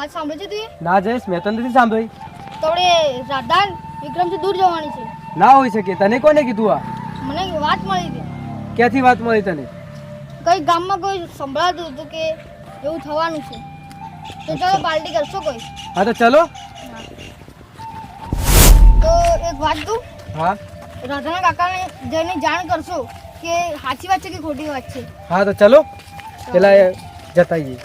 વાત સાંભળી છે તું? ના જયેશ મેં તો નથી સાંભળી. તો આપણે રાધા વિક્રમથી દૂર જવાની છે. ના હોઈ શકે તને કોને કીધું આ? મને વાત મળી હતી. ક્યાંથી વાત મળી તને? કઈ ગામમાં કોઈ સંભળાતું હતું કે એવું થવાનું છે? તો ચાલો પાર્ટી કરશો કોઈ? હા તો ચલો. તો એક વાત તું હા? રાધાના કાકાને જઈને જાણ કરશો કે સાચી વાત છે કે ખોટી વાત છે? હા તો ચલો. પેલા એ જતાઈએ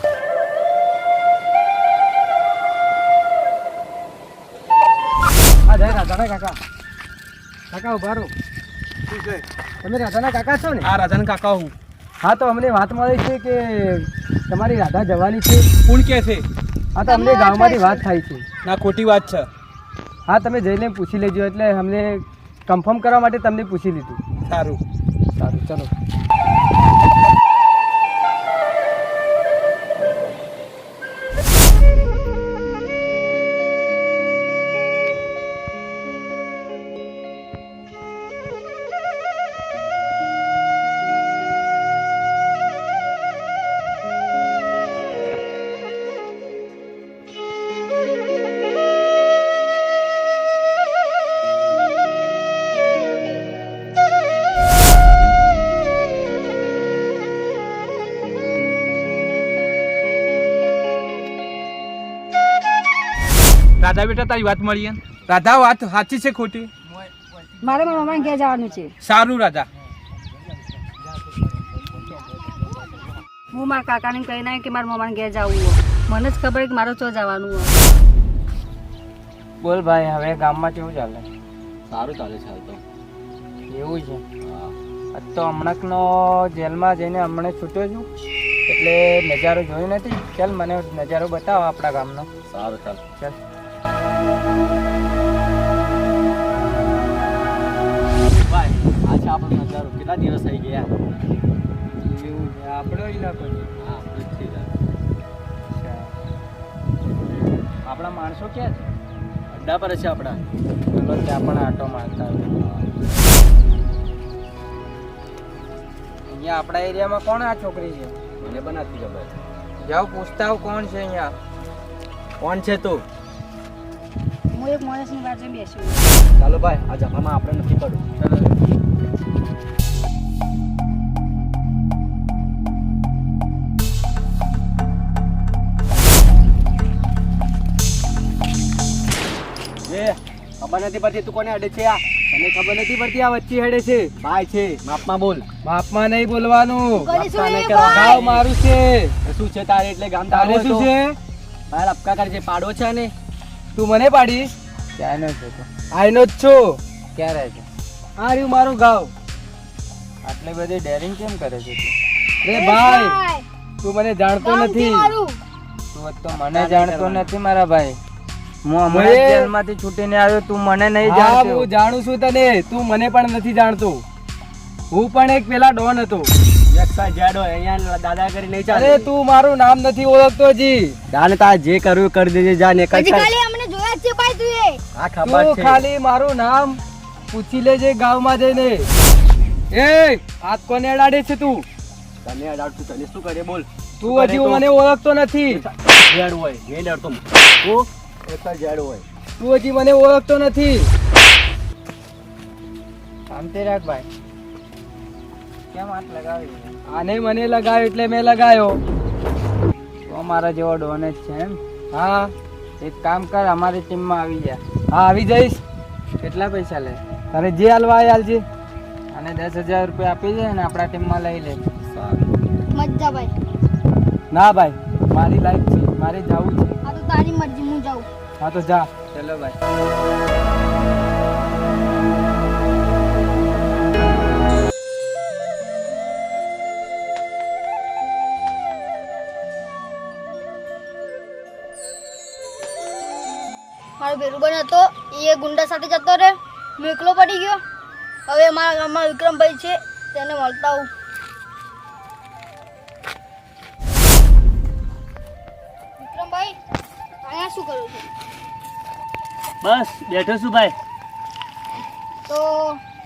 હા જય રાધાના કાકા. કાકા ઊભા રહો. તમે રાધાના કાકા છો ને? આ રાધાના કાકા હું. હા તો અમને વાત મળી છે કે તમારી રાધા જવાની છે? કોણ કે છે? હા તો અમને ગામમાંથી વાત થાય છે. ના ખોટી વાત છે. હા તમે જઈને પૂછી લેજો એટલે અમને કન્ફર્મ કરવા માટે તમને પૂછી લીધું. સારું. સારું ચલો. રાધા બેટા તારી વાત મળી એમ? રાધા વાત સાચી છે ખોટી? મારે મારા મામા ઘેર જવાનું છે. સારું રાધા. હું મારા કાકાને કહી ના કે મારા મામાને ઘેર જવું હોય. મને જ ખબર કે મારે ચો જવાનું હોય. બોલ ભાઈ હવે ગામમાં કેવું ચાલે? સારું ચાલે છે તો. એવું છે? તો હમણાંનો જેલમાં જઈને હમણાં છૂટ્યો છું. એટલે નજારો જોયો નથી. ચાલ મને નજારો બતાવો આપણા ગામનો. સારું ચાલ. ચાલ. કેટલા દિવસ થઈ ગયા? એવું આપણો ઇલાકો છે હા આપણે માણસો ક્યાં છે? અડ્ડા પર છે આપણા. ચલો ત્યાં પણ આટો મારતા અહીંયા આપણા એરિયામાં કોણ આ છોકરી છે? મને પણ નથી ખબર. જાઓ પૂછતા કોણ છે અહીંયા. કોણ છે તું? હું એક માણસની બાજુ બેસું ચાલો ભાઈ આ જમામાં આપણે નથી પડવું. ખબર નથી પડતી તું કોને અડે છે આ? તને ખબર નથી પડતી આ વચ્ચે હેડે છે? ભાઈ છે માપમાં બોલ. માપમાં નહીં બોલવાનું. ગાવ મારું છે. શું છે તારે એટલે ગામ તારે શું છે? ભાઈ લપકા કરજે પાડો છે ને તું મને પાડીશ ક્યાંનો છો તું? આઈનો જ છો. ક્યાં રહે છે? આ રહ્યું મારું ગાવ. આટલી બધી ડેરિંગ કેમ કરે છે તું? રે ભાઈ તું મને જાણતો નથી. તું તો મને જાણતો નથી મારા ભાઈ. હું હમણાં જેલમાંથી છૂટીને આવ્યો તું મને નહીં જાણતો. હું જાણું છું તને. તું મને પણ નથી જાણતો. હું પણ એક પેલા ડોન હતો. દાદા કરી નહીં ચાલે. તું મારું નામ નથી ઓળખતો જી જાને તા જે કર્યું કરી દેજે જા ને હજી આ ખબર છે. ખાલી મારું નામ પૂછી લેજે ગામમાં જઈને. એ હાથ કોને અડાડે છે તું? તને અડાડતું તને શું કરે બોલ. તું હજી મને ઓળખતો નથી. જેડ હોય જેડ અડતો તું. એક જેડ હોય. તું હજી મને ઓળખતો નથી. શાંતિ રાખ ભાઈ. કેમ હાથ લગાવી આને મને લગાવ્યો એટલે મેં લગાવ્યો તો મારા જેવો ડોને જ છે એમ? હા. એક કામ કર અમારી ટીમમાં આવી જા. હા આવી જઈશ. કેટલા પૈસા લે? તારે જે હાલવા એ હાલજે. અને દસ હજાર રૂપિયા આપી દે ને આપણા ટીમમાં લઈ લે. મજા ભાઈ. ના ભાઈ મારી લાઈફ છે મારે જવું છે. હા તો તારી મરજી હું જાઉં. હા તો જા. ચલો ભાઈ મારો હતો એ ગુંડા સાથે જતો રહે હું એકલો પડી ગયો. હવે મારા ગામમાં વિક્રમભાઈ છે તેને મળતા આવું. વિક્રમભાઈ અહીંયા શું કરું છું? બસ બેઠો છું ભાઈ. તો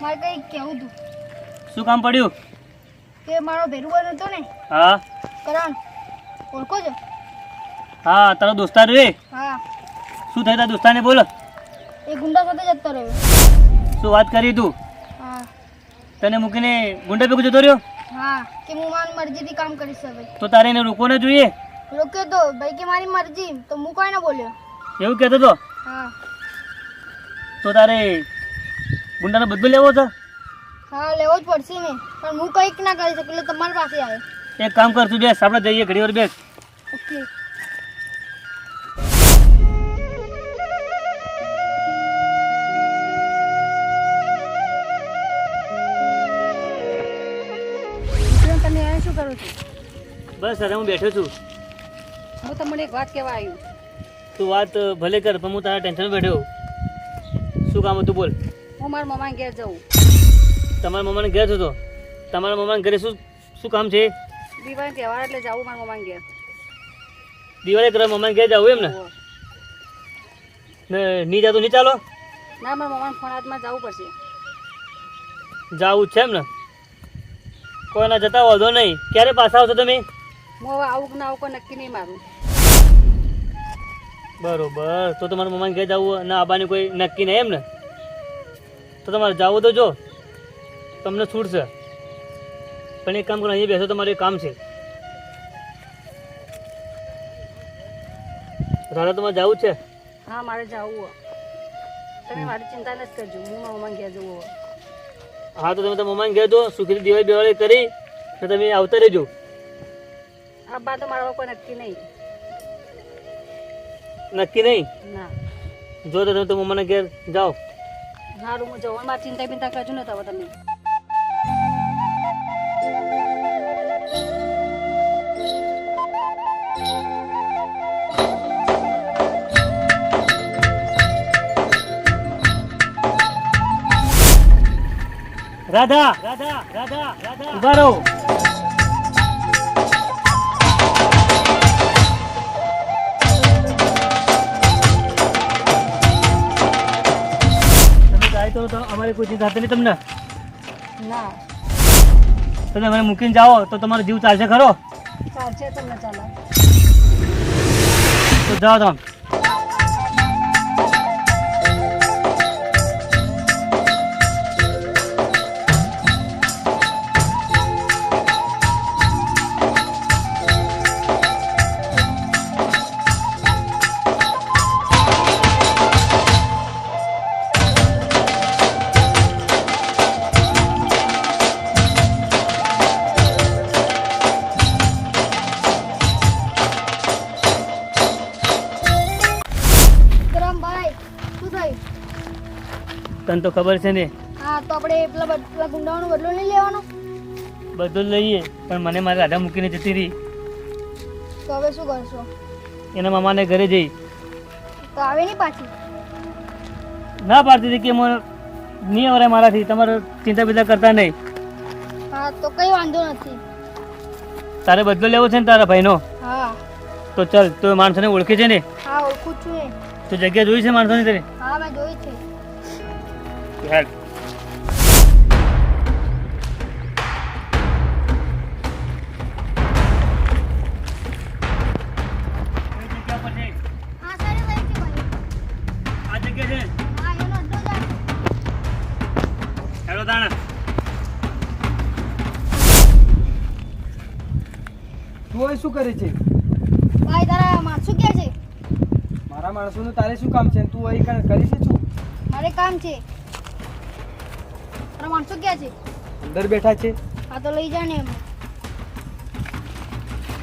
મારે કંઈક કહેવું હતું. શું કામ પડ્યું? કે મારો ભેરુબન હતો ને? હા. કરણ ઓળખો છો? હા તારો દોસ્તાર રે? હા. શું થયું તા દોસ્તાને બોલો. એ ગુંડા સાથે જતો રહ્યો. શું વાત કરી તું? હા. તને મૂકીને ગુંડા ભેગું જતો રહ્યો? હા કે હું મારી મરજીથી કામ કરીશ શકે તો તારે એને રોકવો ન જોઈએ? રોક્યો તો ભાઈ કે મારી મરજી તો હું કોઈ ના બોલ્યો? એવું કહેતો તો? હા. તો તારે ગુંડાનો બદલો લેવો છે? હા લેવો જ પડશે ને. પણ હું કંઈક ના કરી શકું એટલે તમારી પાસે આવે એક કામ કર તું બેસ આપણે જઈએ ઘડી વાર બેસ. ઓકે. શું કરો છો? બસ અરે હું બેઠો છું. હું તમને એક વાત કહેવા આવ્યું તું વાત ભલે કર પણ હું તારા ટેન્શન બેઠો શું કામ હતું બોલ. હું મારા મમ્માને ઘેર જાઉં. તમારા મમ્માને ઘેર હતો તમારા મમ્માને ઘરે શું શું કામ છે? દિવાળી તહેવાર એટલે જાવું મારા મમ્માને ઘેર. દિવાળી કરવા મમ્માને ઘેર જવું એમ ને? ને નહીં જાતું નહીં ચાલો. ના મારા મમ્માને ફોન હાથમાં જવું પડશે. જવું છે એમ ને? કોઈના જતા વધો નહીં. ક્યારે પાછા આવશો તમે? હું હવે આવું કે ના આવું કોઈ નક્કી નહીં મારું. બરોબર. તો તમારા મમ્માને ઘેર જવું ના આબાની કોઈ નક્કી નહીં એમ ને તો તમારે જવું તો જો. તમને છૂટશે પણ એક કામ કરો અહીંયા બેસો તમારું એક કામ છે. રાધા તમારે જવું છે? હા મારે જવું. તમે મારી ચિંતા નથી કરજો. હું મારા મમ્માને ઘેર જવું હો. તો તમે તમારા મમ્માને ઘેર દો સુખી દિવાળી દિવાળી કરી ને તમે આવતા રહેજો. આ બા તો મારા કોઈ નક્કી નહીં. નક્કી નહીં? ના. જો તો તમે તમારા મમ્માના ઘેર જાઓ. સારું હું જવાનું મારી ચિંતા બિંતા કરજો ને હવે તમે. રાધા રાધા રાધા રાધા ઊભા રહો. તમે જાય તો અમારી કોઈ ચિંતા થતી નહીં તમને? ના. તમે મને મૂકીને જાઓ તો તમારો જીવ ચાલશે ખરો? ચાલશે તમને ચાલો. તો જાઓ તમે. તને તો ખબર છે ને. હા તો આપણે પેલા પેલા ગુંડાઓનો બદલો નહીં લેવાનો? બદલો લઈએ પણ મને મારા રાધા મૂકીને જતી રહી. તો હવે શું કરશો? એના મામાને ઘરે જઈ. તો આવે નહીં પાછી? ના પાડતી હતી કે મને નહીં અવરાય મારાથી તમારે ચિંતા બિંતા કરતા નહીં. હા તો કઈ વાંધો નથી. તારે બદલો લેવો છે ને તારા ભાઈનો? હા. તો ચલ તો માણસોને ઓળખે છે ને? હા ઓળખું છું તો જગ્યા જોઈ છે માણસોની તને? હા મેં જોઈ છે. હેડ. હા સારી સારી છે આ જગ્યા છે. હા એનો અડ્ડો જ આ. હેડો તાણા તું શું કરે છે? ભાઈ તારા માણસો ક્યાં છે? મારા માણસોનું તારે શું કામ છે? તું અહીં કર- કરી છે શું? મારે કામ છે. માણસો ક્યાં છે? અંદર બેઠા છે. હા તો લઈ જા ને એમને.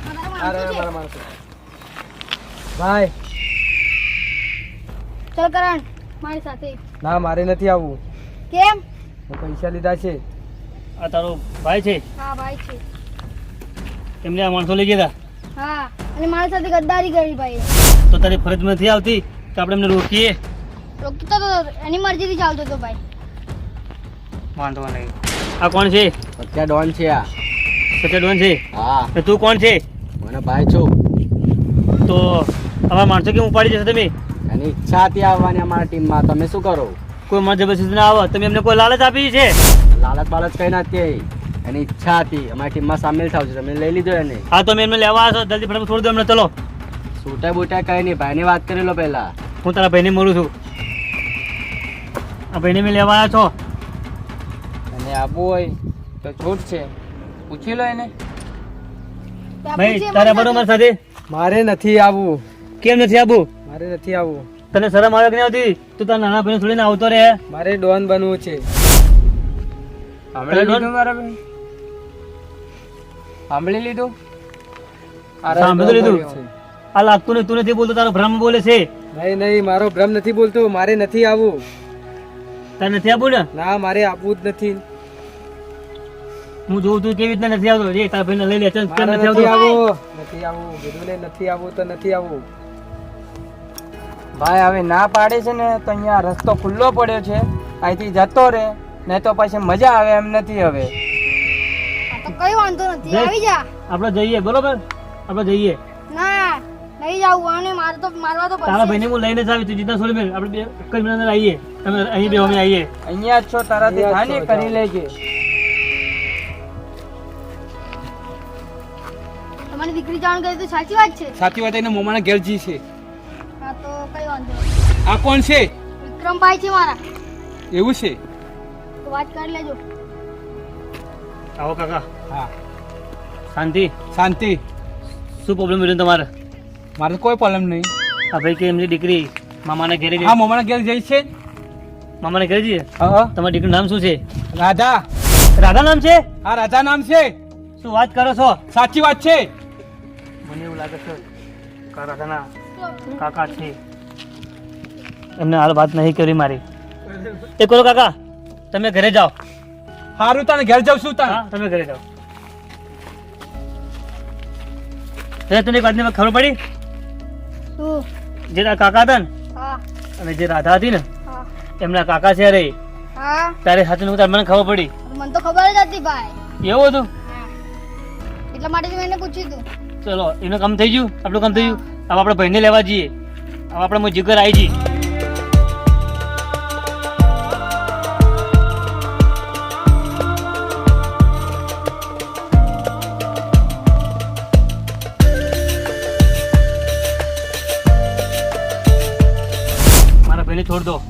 હા, તારા આ રહ્યા માણસો છે. મારા માણસો ભાઈ. ચલ કરણ મારી સાથે. ના મારે નથી આવવું. કેમ? પૈસા લીધા છે. આ તારો ભાઈ છે? હા ભાઈ છે. એમને આ માણસો લઈ ગયા હા અને મારી સાથે ગદ્દારી કરી ભાઈ. તો તારી ફરજ નથી આવતી કે આપણે એમને રોકીએ? રોકતો તો એની મરજીથી ચાલતો હતો ભાઈ. વાંધો નહીં. આ કોણ છે? સત્યા ડોન છે આ. સત્યા ડોન છે? હા. તું કોણ છે? મને ભાઈ છું. તો અમારા માણસો કેમ ઉપાડી જશે તમે? એની ઈચ્છા હતી આવવાની અમારા ટીમમાં. તમે શું કરો? કોઈ મારા જબરજસ્તી ના આવે. તમે એમને કોઈ લાલચ આપી છે? લાલચ બાલચ કઈ નથી એની ઈચ્છા હતી. અમારી ટીમમાં સામેલ થાવ છે. તમે લઈ લીધો એને. હા તો મેં એમને લેવા આવશો છો. જલ્દી ફટાફટ છોડી દો એમને. ચલો. છૂટા બૂટા કઈ નહીં. ભાઈની વાત કરી લો પહેલા. હું તારા ભાઈને મળું છું. આ ભાઈને મેં લેવા આવ્યા છો. અને આબુ હોય તો છૂટ છે. પૂછી લો એને. ભાઈ તારે બરોબર સાથે? મારે નથી આવવું કેમ નથી આવવું મારે નથી આવવું તને શરમ આવે કે નહીં આવતી? તું તારા નાના ભાઈ છોડીને આવતો રહે. મારે ડોન બનવું છે. સાંભળી લીધું મારા ભાઈ? સાંભળી લીધું? સાંભળી લીધું. આ લાગતું નહીં તું નથી બોલતો તારો ભ્રમ બોલે છે. નહીં નહીં મારો ભ્રમ નથી બોલતો મારે નથી આવવું તને નથી આપવું ને? ના મારે આપવું જ નથી. હું જોઉં છું કેવી રીતના નથી આવતો? તારા ભાઈને લઈ લે ચાલ કેમ નથી આવતો. આવવું. નથી આવવું કીધું ને નથી આવવું તો નથી આવવું. ભાઈ હવે ના પાડે છે ને તો અહીંયા રસ્તો ખુલ્લો પડ્યો છે. અહીંથી જતો રે નહીં તો પછી મજા આવે એમ નથી હવે. કઈ વાંધો નથી. આવી જા. આપણે જઈએ બરોબર? આપણે જઈએ. ના નહીં જાવું આને મારે તો મારવા તો તારા ભાઈને હું લઈને જ આવી તું જીતના છોડી આપણે બે એક જ મિનિટ અંદર આવીએ. તમે અહીં બે અમે આવીએ. અહીંયા છો તારાથી થાય ને કરી લેજે. તમારી જાણ કરી તો સાચી વાત છે? સાચી વાત એને મોમાના ઘેર જી છે. હા તો કઈ વાંધો આ કોણ છે? વિક્રમભાઈ છે મારા. એવું છે? તો વાત કરી લેજો. આવો કાકા. હા. શાંતિ? શાંતિ. શું પ્રોબ્લેમ રહ્યો તમારે? મારે કોઈ પ્રોબ્લેમ નહીં. આ ભાઈ કે એમની દીકરી મામાના ઘેરે હા મોમાના ઘેર જઈ છે. મામાના ઘેર જઈએ? હા. તમારી દીકરીનું નામ શું છે? રાધા. રાધા નામ છે? હા રાધા નામ છે. શું વાત કરો છો? સાચી વાત છે. લાગે છે. કે કાકા છે. એમને હાલ વાત નહીં કરી મારી. એ કરો કાકા તમે ઘરે જાઓ. હારું તને ઘરે જાઉં છું તને તમે ઘરે જાઓ. એ તને એક વાતની ખબર પડી? જે કાકા હતા ને અને જે રાધા હતી ને હા. એમના કાકા છે રે. હા. તારે સાથે નું તારે મને ખબર પડી. મને તો ખબર જ હતી ભાઈ. એવું હતું? એટલા માટે જ મેં એને પૂછ્યું હતું. ચલો, એનું કામ થઈ ગયું? આપણું કામ થઈ ગયું? હવે આપણે ભાઈને લેવા જઈએ. હવે આપણે જીગર આવી જઈએ. મારા ભાઈને છોડ દો.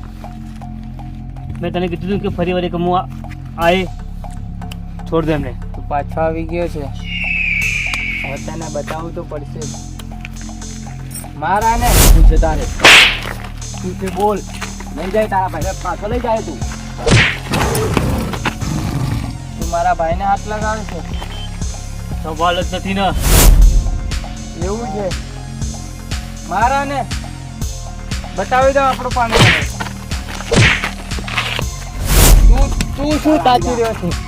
મેં તને કીધું હતું કે ફરી વાર એક હું આ- છોડ દો એમને. પાછો આવી ગયો છે. તને બતાવવું તો પડશે. મારા ને શું છે તારે. શું છે બોલ. લઈ જાય તારા ભાઈ પાછો લઈ જાય તું. તું મારા ભાઈને હાથ લગાવે છે. સવાલ જ નથી ને. એવું છે. મારા ને બતાવી દો આપણું પાણી. તું તું શું તાચી રહ્યો છે?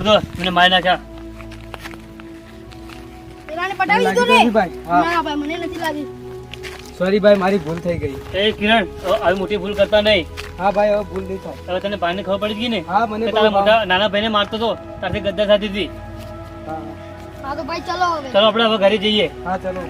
છોડ દો મને મારી નાખ્યા. પેલાને પટાવી દીધું ને? ભાઈ ના ભાઈ મને નથી લાગી. સોરી ભાઈ મારી ભૂલ થઈ ગઈ. એ કિરણ હવે આવી મોટી ભૂલ કરતા નહીં. હા ભાઈ હવે ભૂલ નહીં થાય. હવે તને ભાઈને ખબર પડી ગઈ ને? હા મને તારા મોટા નાના ભાઈને મારતો હતો તારથી ગદ્દા થતી હતી. હા. હા તો ભાઈ ચલો હવે. ચલો આપણે હવે ઘરે જઈએ. હા ચલો.